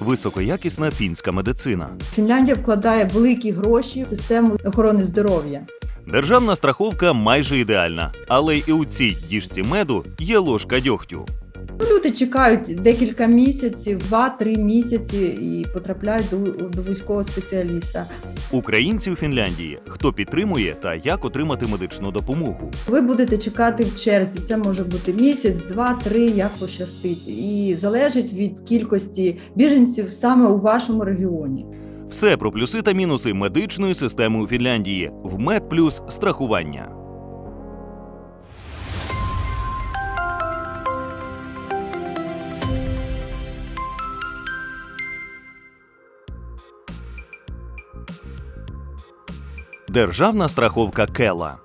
високоякісна фінська медицина. Фінляндія вкладає великі гроші в систему охорони здоров'я. Державна страховка майже ідеальна, але і у цій діжці меду є ложка дьогтю. Ну, Люди чекають декілька місяців, 2-3 місяці і потрапляють до, до вузького спеціаліста. Українці у Фінляндії хто підтримує та як отримати медичну допомогу. Ви будете чекати в черзі. Це може бути місяць, два, три, як пощастить, і залежить від кількості біженців саме у вашому регіоні. Все про плюси та мінуси медичної системи у Фінляндії в Медплюс страхування. Державна страховка Кела.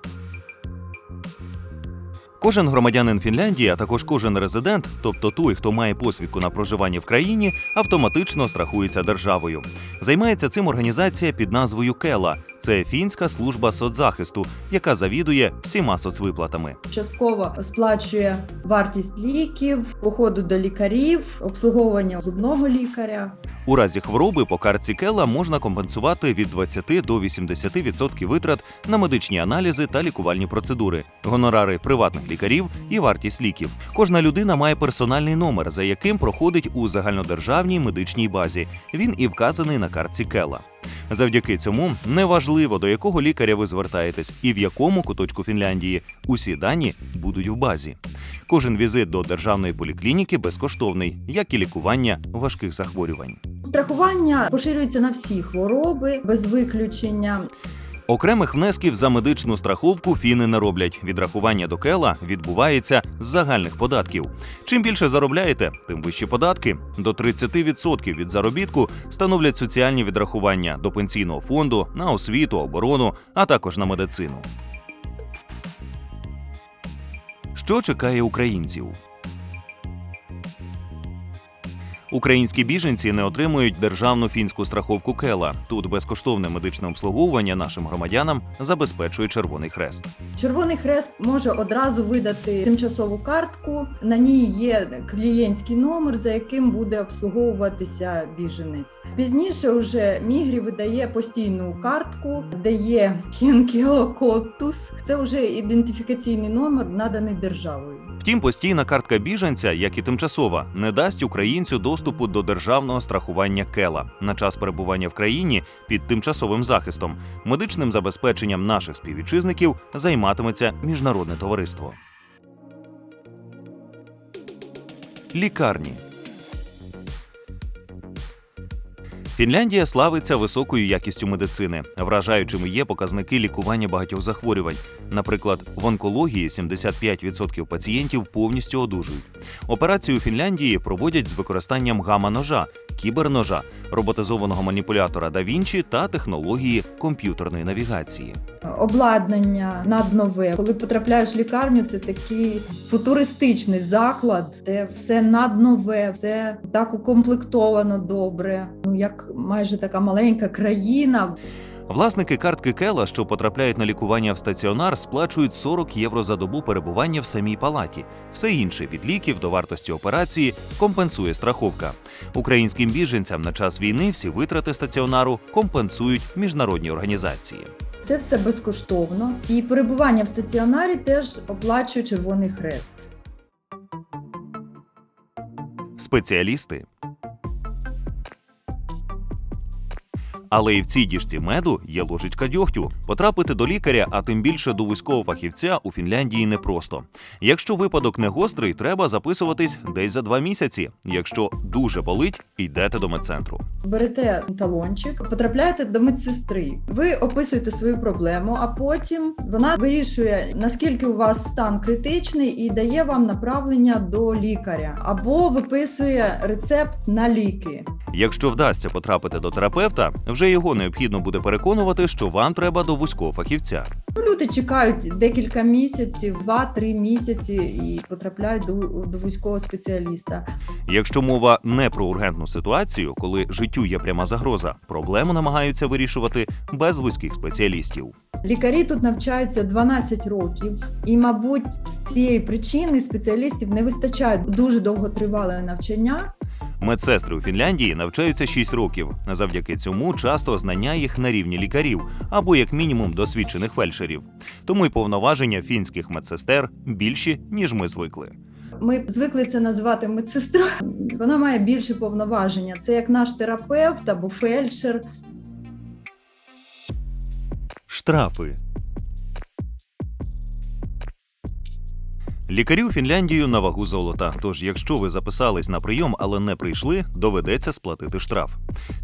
Кожен громадянин Фінляндії, а також кожен резидент, тобто той, хто має посвідку на проживання в країні, автоматично страхується державою. Займається цим організація під назвою Кела. Це фінська служба соцзахисту, яка завідує всіма соцвиплатами. Частково сплачує вартість ліків, походу до лікарів, обслуговування зубного лікаря. У разі хвороби по картці Кела можна компенсувати від 20 до 80% витрат на медичні аналізи та лікувальні процедури, гонорари приватних лікарів і вартість ліків. Кожна людина має персональний номер, за яким проходить у загальнодержавній медичній базі. Він і вказаний на картці Кела. Завдяки цьому неважливо до якого лікаря ви звертаєтесь і в якому куточку Фінляндії. Усі дані будуть в базі. Кожен візит до державної поліклініки безкоштовний, як і лікування важких захворювань. Страхування поширюється на всі хвороби без виключення. Окремих внесків за медичну страховку фіни не роблять. Відрахування до кела відбувається з загальних податків. Чим більше заробляєте, тим вищі податки. До 30% від заробітку становлять соціальні відрахування до пенсійного фонду, на освіту, оборону, а також на медицину. Що чекає українців? Українські біженці не отримують державну фінську страховку Кела. Тут безкоштовне медичне обслуговування нашим громадянам забезпечує Червоний Хрест. Червоний хрест може одразу видати тимчасову картку. На ній є клієнтський номер, за яким буде обслуговуватися біженець. Пізніше вже мігрі видає постійну картку, де є кінкіокотус. Це вже ідентифікаційний номер, наданий державою. Втім, постійна картка біженця, як і тимчасова, не дасть українцю доступу до державного страхування Кела на час перебування в країні під тимчасовим захистом. Медичним забезпеченням наших співвітчизників займатиметься міжнародне товариство. Лікарні. Фінляндія славиться високою якістю медицини. Вражаючими є показники лікування багатьох захворювань. Наприклад, в онкології 75% пацієнтів повністю одужують. Операцію Фінляндії проводять з використанням гама-ножа, кіберножа, роботизованого маніпулятора да Вінчі та технології комп'ютерної навігації. Обладнання наднове. Коли потрапляєш в лікарню, це такий футуристичний заклад, де все наднове, все так укомплектовано добре. Ну як майже така маленька країна. Власники картки Кела, що потрапляють на лікування в стаціонар, сплачують 40 євро за добу перебування в самій палаті. Все інше від ліків до вартості операції компенсує страховка. Українським біженцям на час війни всі витрати стаціонару компенсують міжнародні організації. Це все безкоштовно, і перебування в стаціонарі теж оплачує Червоний Хрест. Спеціалісти. Але і в цій діжці меду є ложечка дьогтю. Потрапити до лікаря, а тим більше до вузького фахівця у Фінляндії непросто. Якщо випадок не гострий, треба записуватись десь за два місяці. Якщо дуже болить, йдете до медцентру. Берете талончик, потрапляєте до медсестри. Ви описуєте свою проблему, а потім вона вирішує наскільки у вас стан критичний і дає вам направлення до лікаря або виписує рецепт на ліки. Якщо вдасться потрапити до терапевта, вже його необхідно буде переконувати, що вам треба до вузького фахівця. Ну, Люди чекають декілька місяців, 2-3 місяці і потрапляють до, до вузького спеціаліста. Якщо мова не про ургентну ситуацію, коли життю є пряма загроза, проблему намагаються вирішувати без вузьких спеціалістів. Лікарі тут навчаються 12 років, і, мабуть, з цієї причини спеціалістів не вистачає дуже довготривале навчання. Медсестри у Фінляндії навчаються 6 років. Завдяки цьому часто знання їх на рівні лікарів або як мінімум досвідчених фельдшерів. Тому й повноваження фінських медсестер більші, ніж ми звикли. Ми звикли це називати медсестра. Вона має більше повноваження. Це як наш терапевт або фельдшер. Штрафи. Лікарі у Фінляндію на вагу золота. Тож, якщо ви записались на прийом, але не прийшли, доведеться сплатити штраф.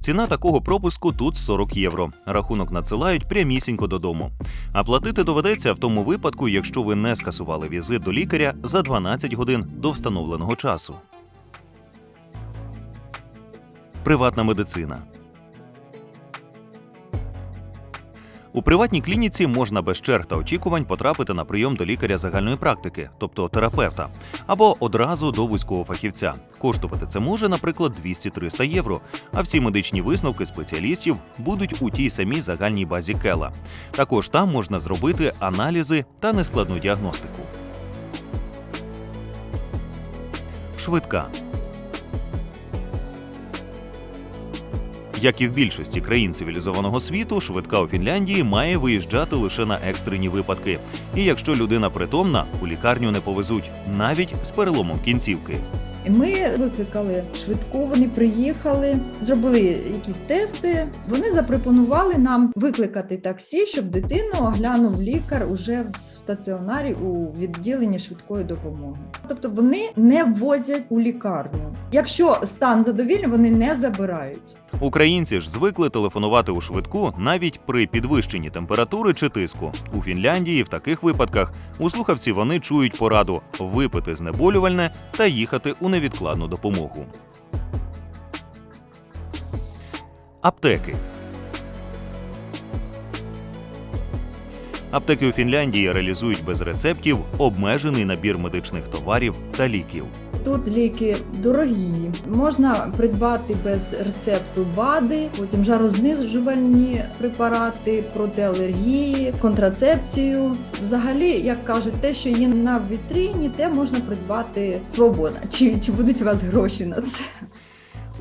Ціна такого пропуску тут 40 євро. Рахунок надсилають прямісінько додому. А платити доведеться в тому випадку, якщо ви не скасували візит до лікаря за 12 годин до встановленого часу. Приватна медицина. У приватній клініці можна без черг та очікувань потрапити на прийом до лікаря загальної практики, тобто терапевта, або одразу до вузького фахівця. Коштувати це може, наприклад, 200-300 євро. А всі медичні висновки спеціалістів будуть у тій самій загальній базі Кела. Також там можна зробити аналізи та нескладну діагностику. Швидка. Як і в більшості країн цивілізованого світу, швидка у Фінляндії має виїжджати лише на екстрені випадки. І якщо людина притомна, у лікарню не повезуть навіть з переломом кінцівки. Ми викликали швидку, вони приїхали, зробили якісь тести. Вони запропонували нам викликати таксі, щоб дитину оглянув лікар уже в стаціонарі у відділенні швидкої допомоги. Тобто вони не возять у лікарню. Якщо стан задовільний, вони не забирають. Українці ж звикли телефонувати у швидку навіть при підвищенні температури чи тиску. У Фінляндії в таких випадках у слухавці вони чують пораду випити знеболювальне та їхати у невідкладну допомогу. Аптеки. Аптеки у Фінляндії реалізують без рецептів обмежений набір медичних товарів та ліків. Тут ліки дорогі, можна придбати без рецепту БАДи, потім жарознижувальні препарати, проти алергії, контрацепцію. Взагалі, як кажуть, те, що є на вітріні, те можна придбати свободно. Чи, чи будуть у вас гроші на це?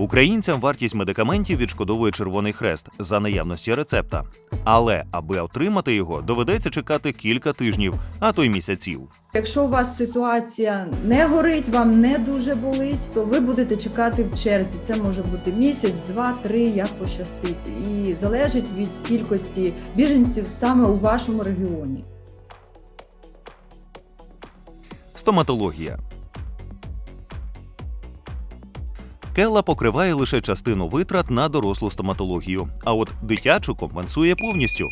Українцям вартість медикаментів відшкодовує Червоний Хрест за наявності рецепта. Але аби отримати його, доведеться чекати кілька тижнів, а то й місяців. Якщо у вас ситуація не горить, вам не дуже болить, то ви будете чекати в черзі. Це може бути місяць, два, три, як пощастить, і залежить від кількості біженців саме у вашому регіоні. Стоматологія. Келла покриває лише частину витрат на дорослу стоматологію, а от дитячу компенсує повністю.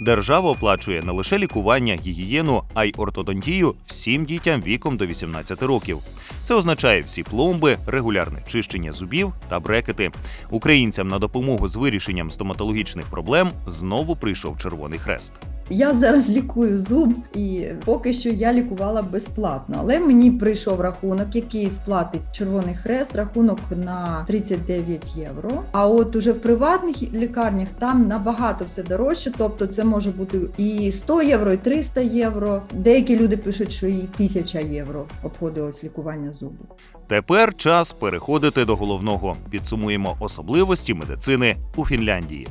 Держава оплачує не лише лікування, гігієну, а й ортодонтію всім дітям віком до 18 років. Це означає всі пломби, регулярне чищення зубів та брекети. Українцям на допомогу з вирішенням стоматологічних проблем знову прийшов Червоний Хрест. Я зараз лікую зуб, і поки що я лікувала безплатно. Але мені прийшов рахунок, який сплатить Червоний Хрест, рахунок на 39 євро. А от уже в приватних лікарнях там набагато все дорожче. Тобто, це може бути і 100 євро, і 300 євро. Деякі люди пишуть, що і 1000 євро обходилось лікування зубу. Тепер час переходити до головного. Підсумуємо особливості медицини у Фінляндії.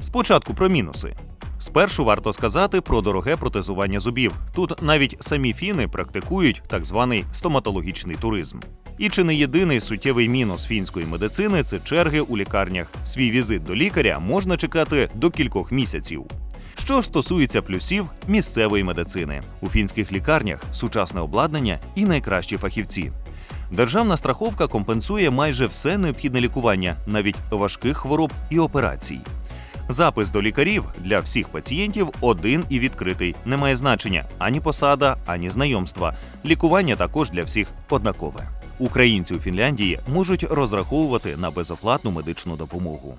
Спочатку про мінуси. Спершу варто сказати про дороге протезування зубів. Тут навіть самі фіни практикують так званий стоматологічний туризм. І чи не єдиний суттєвий мінус фінської медицини це черги у лікарнях. Свій візит до лікаря можна чекати до кількох місяців. Що стосується плюсів місцевої медицини, у фінських лікарнях сучасне обладнання і найкращі фахівці. Державна страховка компенсує майже все необхідне лікування, навіть важких хвороб і операцій. Запис до лікарів для всіх пацієнтів один і відкритий. Не має значення ані посада, ані знайомства. Лікування також для всіх однакове. Українці у Фінляндії можуть розраховувати на безоплатну медичну допомогу.